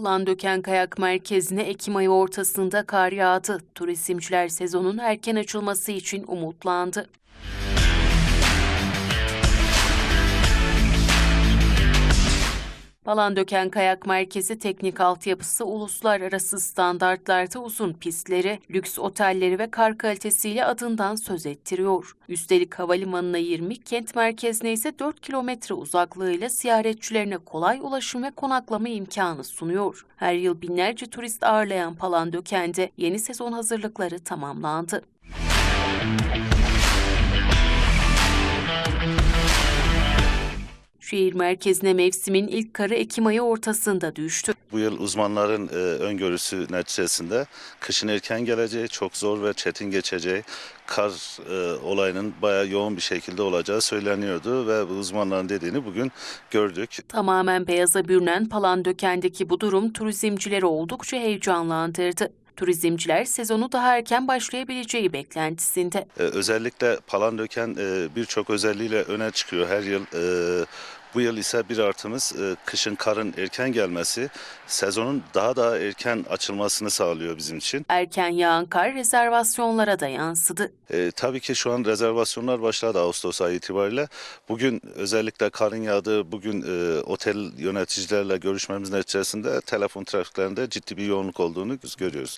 Palandöken Kayak Merkezi'ne Ekim ayı ortasında kar yağdı. Turizmciler sezonun erken açılması için umutlandı. Palandöken Kayak Merkezi teknik altyapısı uluslararası standartlarda uzun pistleri, lüks otelleri ve kar kalitesiyle adından söz ettiriyor. Üstelik havalimanına 20, kent merkezine ise 4 kilometre uzaklığıyla ziyaretçilerine kolay ulaşım ve konaklama imkanı sunuyor. Her yıl binlerce turist ağırlayan Palandöken'de yeni sezon hazırlıkları tamamlandı. Şehir merkezine mevsimin ilk karı Ekim ayı ortasında düştü. Bu yıl uzmanların e, öngörüsü neticesinde kışın erken geleceği, çok zor ve çetin geçeceği, kar e, olayının bayağı yoğun bir şekilde olacağı söyleniyordu ve bu uzmanların dediğini bugün gördük. Tamamen beyaza bürünen Palandöken'deki bu durum turizmcileri oldukça heyecanlandırdı. Turizmciler sezonu daha erken başlayabileceği beklentisinde. E, özellikle Palandöken e, birçok özelliğiyle öne çıkıyor her yıl. E, bu yıl ise bir artımız e, kışın karın erken gelmesi, sezonun daha daha erken açılmasını sağlıyor bizim için. Erken yağan kar rezervasyonlara da yansıdı. E, tabii ki şu an rezervasyonlar başladı Ağustos ayı itibariyle. Bugün özellikle karın yağdığı bugün e, otel yöneticilerle görüşmemiz neticesinde telefon trafiklerinde ciddi bir yoğunluk olduğunu görüyoruz.